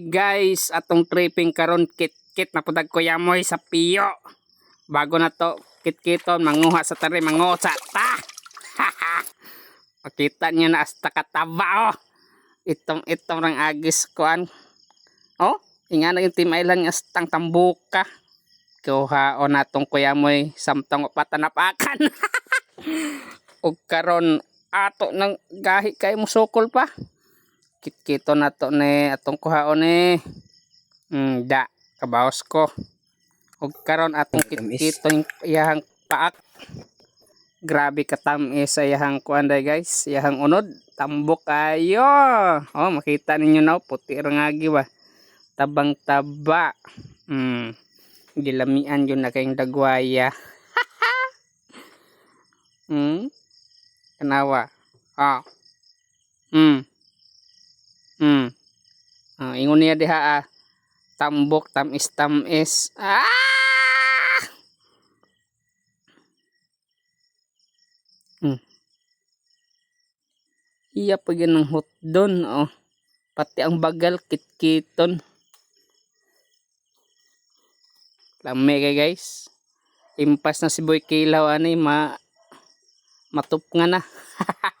guys, atong tripping karon kit-kit na pudag ko yamoy sa piyo. Bago na to, kit-kiton, manguha sa tari, mangosa. Ta! Makita niyo na hasta kataba oh. Itong itong rang agis kuan. Oh, inga na yung Team Island nga stang tambuka. Kuha o natong kuyamoy samtang patanapakan. ug karon ato nang gahi kay musukol pa kitkito na to ni atong kuhaon ni mm, da kabaos ko. Ug karon atong kitkito yung iyahang paak. Grabe katamis sa iyahang kuanday guys. Iyahang unod tambok kayo oh makita ninyo na puti ra nga ba tabang taba. Mm gilamian yun na kayong dagwaya. Hmm Kanawa. Ah. Hmm. Ah, ingon niya diha ah. Tambok tamis tamis. Ah! Hmm. Iya pa yan ng hot doon, oh. Pati ang bagal kitkiton. Lame kay guys. Impas na si Boy Kilaw ani ma matup nga na.